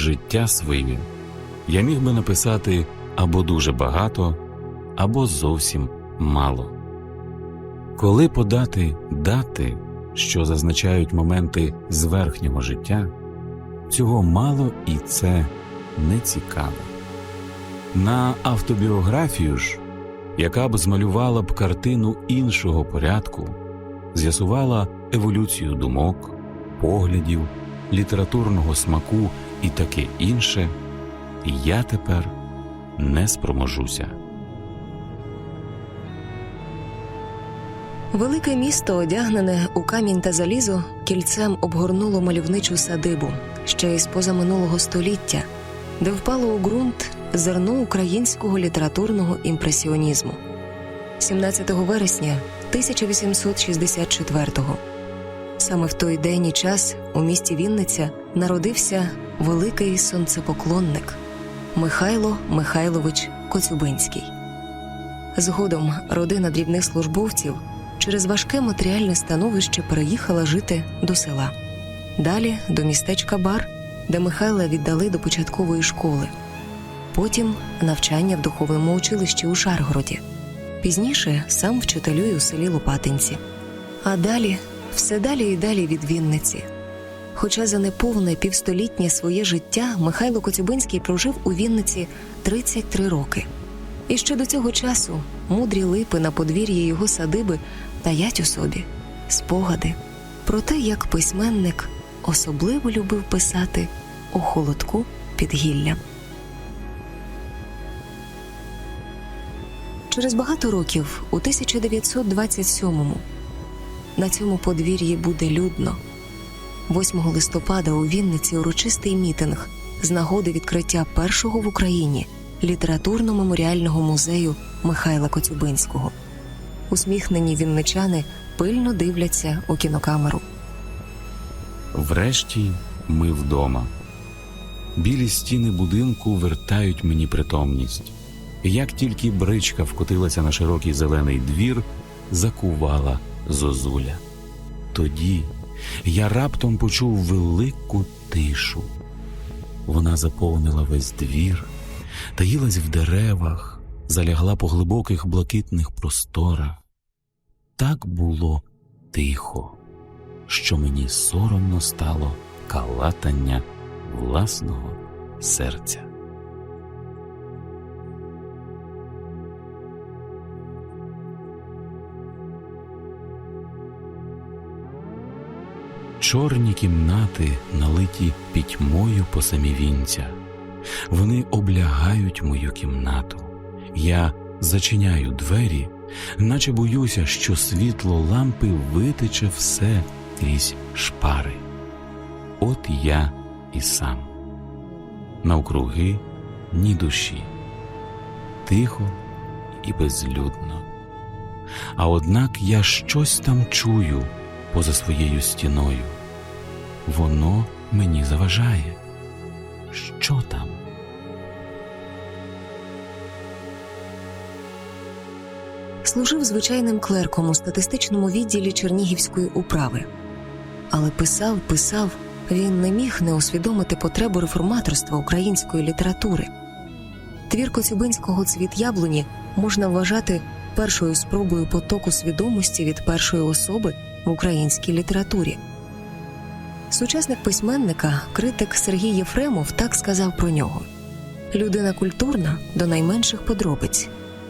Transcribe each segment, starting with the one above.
життя своє я міг би написати або дуже багато, або зовсім мало. Коли подати дати, що зазначають моменти з верхнього життя, цього мало і це не цікаво. На автобіографію ж, яка б змалювала б картину іншого порядку, з'ясувала еволюцію думок, поглядів, літературного смаку і таке інше, я тепер не спроможуся. Велике місто, одягнене у камінь та залізо, кільцем обгорнуло мальовничу садибу ще із позаминулого століття, де впало у ґрунт зерно українського літературного імпресіонізму. 17 вересня 1864-го. Саме в той день і час у місті Вінниця народився великий сонцепоклонник Михайло Михайлович Коцюбинський. Згодом родина дрібних службовців через важке матеріальне становище переїхала жити до села. Далі до містечка Бар, де Михайла віддали до початкової школи. Потім навчання в духовному училищі у Шаргороді. Пізніше сам вчителює у селі Лопатинці. А далі все далі і далі від Вінниці. Хоча за неповне півстолітнє своє життя Михайло Коцюбинський прожив у Вінниці 33 роки. І ще до цього часу мудрі липи на подвір'ї його садиби таять у собі спогади про те, як письменник особливо любив писати у холодку під гіллям. Через багато років, у 1927-му, на цьому подвір'ї буде людно. 8 листопада у Вінниці урочистий мітинг з нагоди відкриття першого в Україні літературно-меморіального музею Михайла Коцюбинського. Усміхнені вінничани пильно дивляться у кінокамеру. Врешті ми вдома. Білі стіни будинку вертають мені притомність. Як тільки бричка вкотилася на широкий зелений двір, закувала зозуля. Тоді я раптом почув велику тишу. Вона заповнила весь двір, таїлась в деревах, залягла по глибоких блакитних просторах. Так було тихо, що мені соромно стало калатання власного серця. Чорні кімнати налиті пітьмою по самі вінця. Вони облягають мою кімнату. Я зачиняю двері, наче боюся, що світло лампи витече все крізь шпари. От я і сам. Навкруги ні душі, тихо і безлюдно. А однак я щось там чую поза своєю стіною. Воно мені заважає. Що там? Служив звичайним клерком у статистичному відділі Чернігівської управи. Але писав, писав, він не міг не усвідомити потребу реформаторства української літератури. Твір Коцюбинського цвіт яблуні можна вважати першою спробою потоку свідомості від першої особи в українській літературі. Сучасник письменника, критик Сергій Єфремов так сказав про нього: людина культурна до найменших подробиць,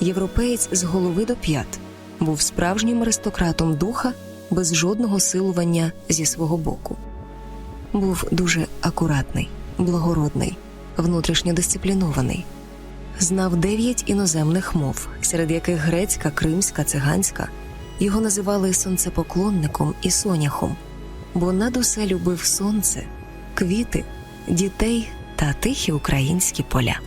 європеєць з голови до п'ят, був справжнім аристократом духа без жодного силування зі свого боку. Був дуже акуратний, благородний, внутрішньо дисциплінований. Знав дев'ять іноземних мов, серед яких грецька, кримська, циганська. Його називали сонцепоклонником і соняхом, бо над усе любив сонце, квіти, дітей та тихі українські поля.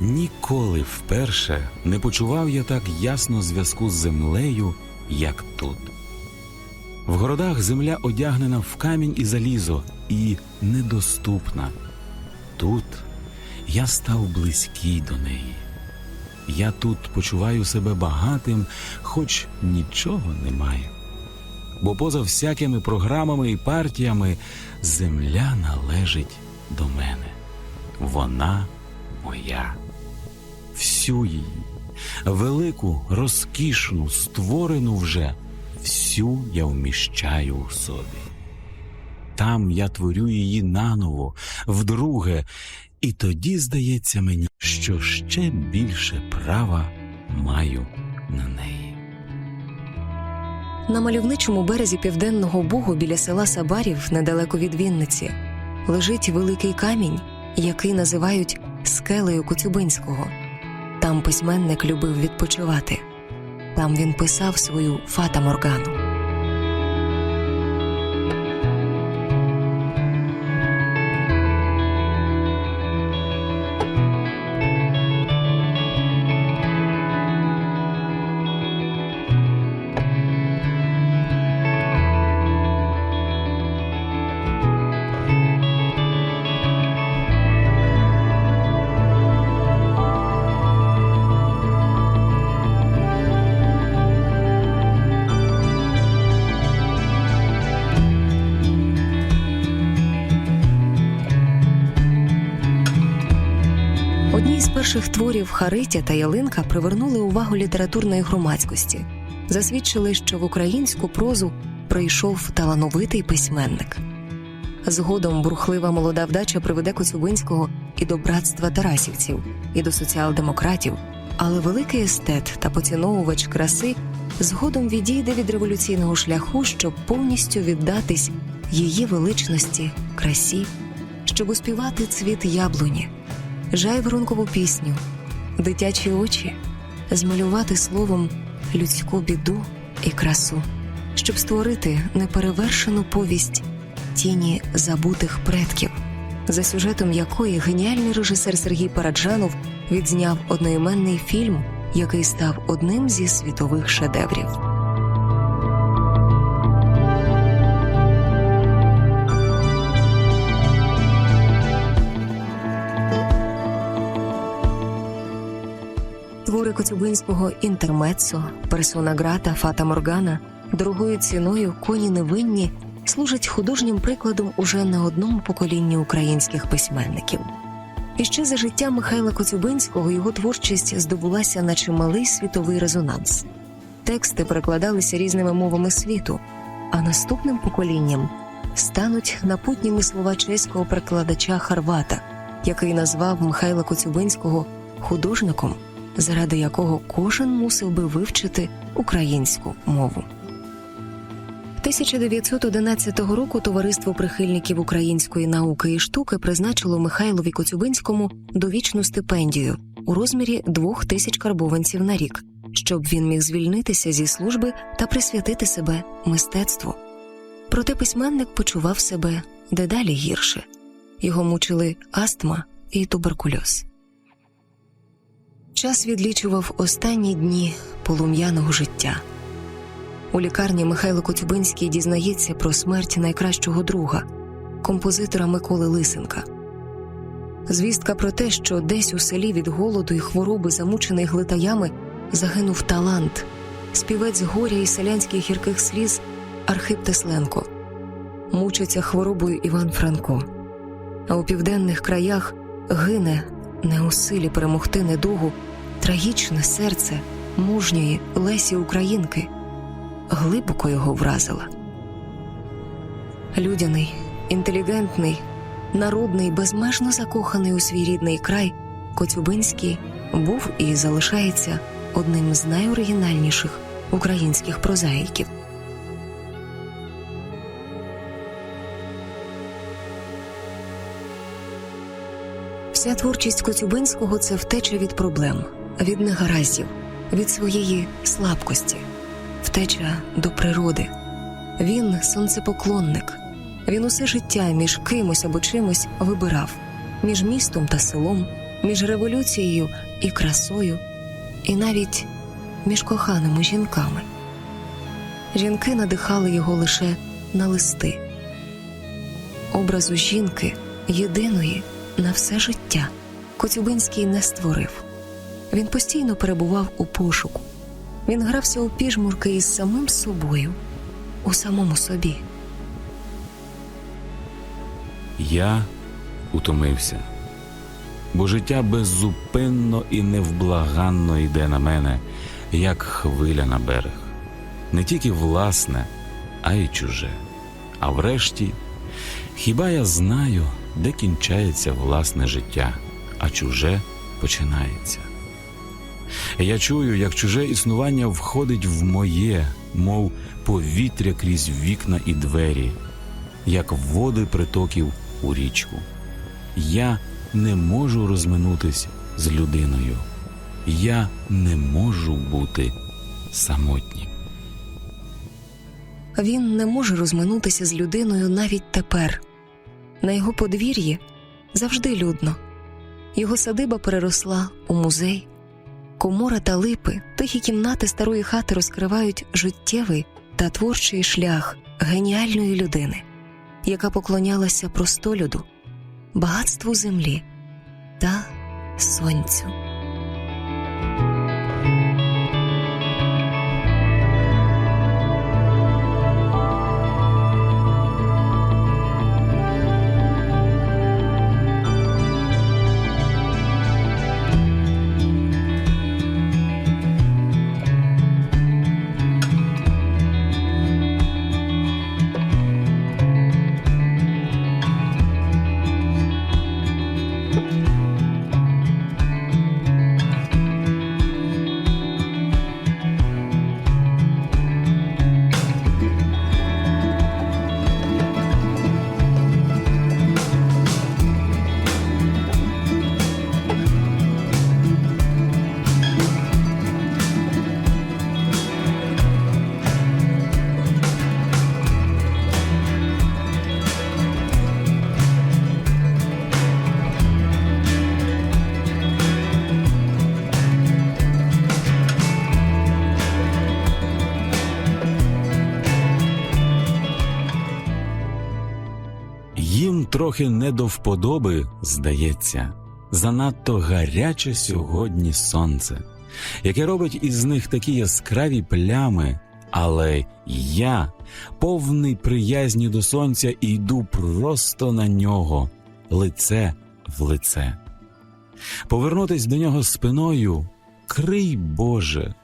Ніколи вперше не почував я так ясно зв'язку з землею, як тут. В городах земля одягнена в камінь і залізо і недоступна. Тут я став близький до неї. Я тут почуваю себе багатим, хоч нічого немає. бо поза всякими програмами і партіями земля належить до мене. Вона моя. Всю її, велику, розкішну, створену вже, всю я вміщаю у собі. Там я творю її наново, вдруге, і тоді здається мені, що ще більше права маю на неї. На мальовничому березі південного Бугу біля села Сабарів, недалеко від Вінниці, лежить великий камінь, який називають скелею Коцюбинського. Там письменник любив відпочивати. Там він писав свою Фата Моргану. Перших творів Харитя та Ялинка привернули увагу літературної громадськості, засвідчили, що в українську прозу прийшов талановитий письменник. Згодом бурхлива молода вдача приведе Коцюбинського і до братства Тарасівців, і до соціал-демократів, але великий естет та поціновувач краси згодом відійде від революційного шляху, щоб повністю віддатись її величності, красі, щоб успівати цвіт яблуні жайворонкову пісню, дитячі очі, змалювати словом людську біду і красу, щоб створити неперевершену повість тіні забутих предків, за сюжетом якої геніальний режисер Сергій Параджанов відзняв одноіменний фільм, який став одним зі світових шедеврів. Твори Коцюбинського інтермецо, персона грата, фата Моргана дорогою ціною коні невинні служать художнім прикладом уже не одному поколінню українських письменників. І ще за життя Михайла Коцюбинського його творчість здобулася на чималий світовий резонанс. Тексти перекладалися різними мовами світу, а наступним поколінням стануть напутніми слова чеського перекладача Харвата, який назвав Михайла Коцюбинського художником заради якого кожен мусив би вивчити українську мову. 1911 року Товариство прихильників української науки і штуки призначило Михайлові Коцюбинському довічну стипендію у розмірі двох тисяч карбованців на рік, щоб він міг звільнитися зі служби та присвятити себе мистецтву. Проте письменник почував себе дедалі гірше його мучили астма і туберкульоз. Час відлічував останні дні полум'яного життя. У лікарні Михайло Коцюбинський дізнається про смерть найкращого друга, композитора Миколи Лисенка. Звістка про те, що десь у селі від голоду і хвороби, замучений глитаями, загинув талант, співець горя і селянських гірких сліз Архип Тесленко, мучиться хворобою Іван Франко. А у південних краях гине не у силі перемогти недугу трагічне серце мужньої Лесі Українки глибоко його вразила. Людяний, інтелігентний, народний, безмежно закоханий у свій рідний край, Коцюбинський був і залишається одним з найоригінальніших українських прозаїків. Вся творчість Коцюбинського це втеча від проблем, від негараздів, від своєї слабкості, втеча до природи. Він сонцепоклонник. Він усе життя між кимось або чимось вибирав між містом та селом, між революцією і красою, і навіть між коханими жінками. Жінки надихали його лише на листи. Образу жінки єдиної на все життя Коцюбинський не створив. Він постійно перебував у пошуку. Він грався у піжмурки із самим собою, у самому собі. Я утомився, бо життя беззупинно і невблаганно йде на мене, як хвиля на берег. Не тільки власне, а й чуже. А врешті, хіба я знаю, де кінчається власне життя, а чуже починається. Я чую, як чуже існування входить в моє, мов повітря крізь вікна і двері, як води притоків у річку. Я не можу розминутись з людиною. Я не можу бути самотнім. Він не може розминутися з людиною навіть тепер. На його подвір'ї завжди людно. Його садиба переросла у музей. Комора та липи, тихі кімнати старої хати розкривають життєвий та творчий шлях геніальної людини, яка поклонялася простолюду, багатству землі та сонцю. Трохи не до вподоби, здається, занадто гаряче сьогодні сонце, яке робить із них такі яскраві плями, але я, повний приязні до сонця, йду просто на нього, лице в лице. Повернутись до нього спиною, крий Боже,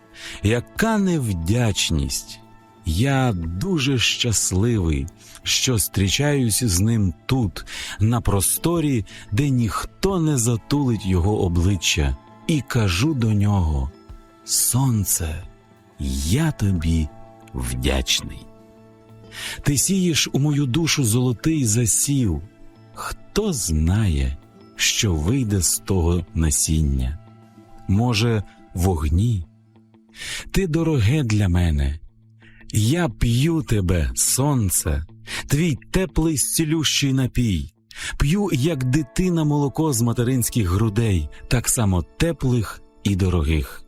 яка невдячність! Я дуже щасливий, що зустрічаюсь з ним тут, на просторі, де ніхто не затулить його обличчя, і кажу до нього: Сонце, я тобі вдячний. Ти сієш у мою душу золотий засів. Хто знає, що вийде з того насіння? Може, вогні? Ти дороге для мене. Я п'ю тебе, сонце, твій теплий зцілющий напій, п'ю, як дитина молоко з материнських грудей, так само теплих і дорогих.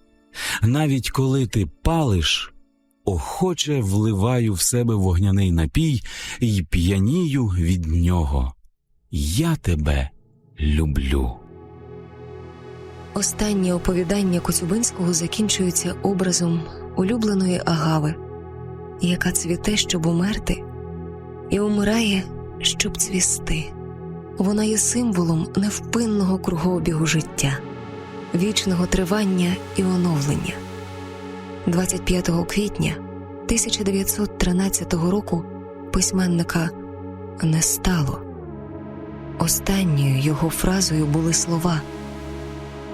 Навіть коли ти палиш, охоче вливаю в себе вогняний напій і п'янію від нього. Я тебе люблю. Останнє оповідання Коцюбинського закінчується образом улюбленої агави, яка цвіте, щоб умерти, і умирає, щоб цвісти. Вона є символом невпинного кругообігу життя, вічного тривання і оновлення. 25 квітня 1913 року письменника не стало. Останньою його фразою були слова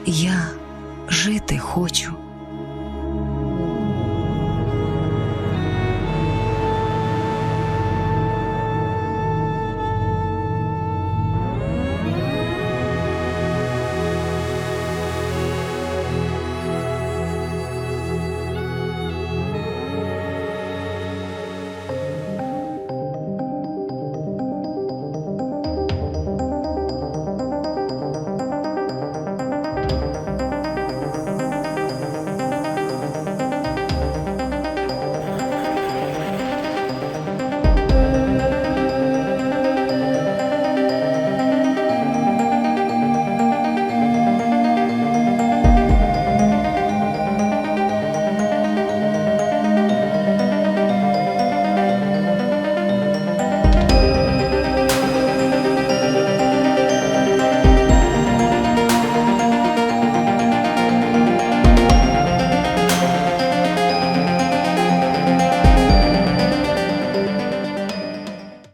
Я жити хочу.